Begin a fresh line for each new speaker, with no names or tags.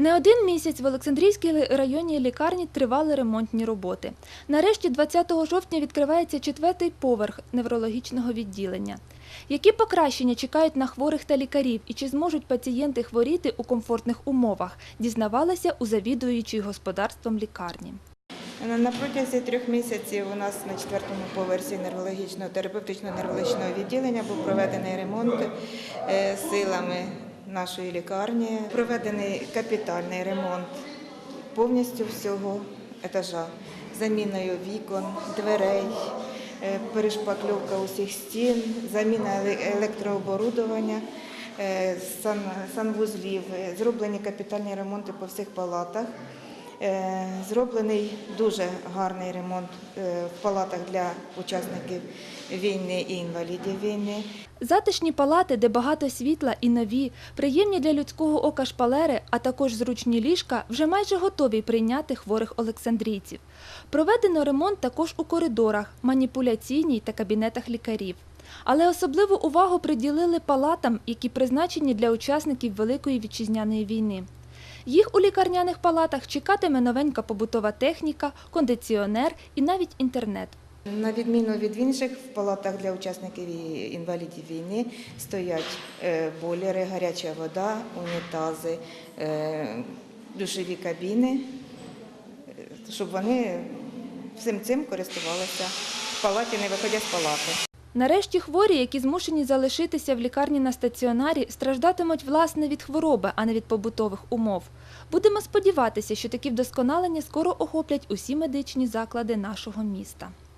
Не один місяць в Олександрійській районній лікарні тривали ремонтні роботи. Нарешті 20 жовтня відкривається четвертий поверх неврологічного відділення. Які покращення чекають на хворих та лікарів і чи зможуть пацієнти хворіти у комфортних умовах, дізнавалися у завідуючій господарством лікарні.
На- протязі трьох місяців у нас на четвертому поверсі нейрологічного терапевтичного нейрологічного відділення був проведений ремонт е, силами нашої лікарні. Проведений капітальний ремонт повністю всього етажа, заміною вікон, дверей, е, перешпакльовка усіх стін, заміна електрооборудування. е, санвузлів, е, зроблені капітальні ремонти по всіх палатах. Е, Зроблений дуже гарний ремонт е, в палатах для учасників війни і інвалідів війни.
Затишні палати, де багато світла і нові, приємні для людського ока шпалери, а також зручні ліжка, вже майже готові прийняти хворих олександрійців. Проведено ремонт також у коридорах, маніпуляційній та кабінетах лікарів. Але особливу увагу приділили палатам, які призначені для учасників Великої вітчизняної війни. Їх у лікарняних палатах чекатиме новенька побутова техніка, кондиціонер і навіть інтернет.
На відміну від інших, в палатах для учасників інвалідів війни стоять е, бойлери, гаряча вода, унітази, е, душові кабіни, е, щоб вони всім цим користувалися в палаті, не виходять з палати.
Нарешті хворі, які змушені залишитися в лікарні на стаціонарі, страждатимуть власне від хвороби, а не від побутових умов. Будемо сподіватися, що такі вдосконалення скоро охоплять усі медичні заклади нашого міста.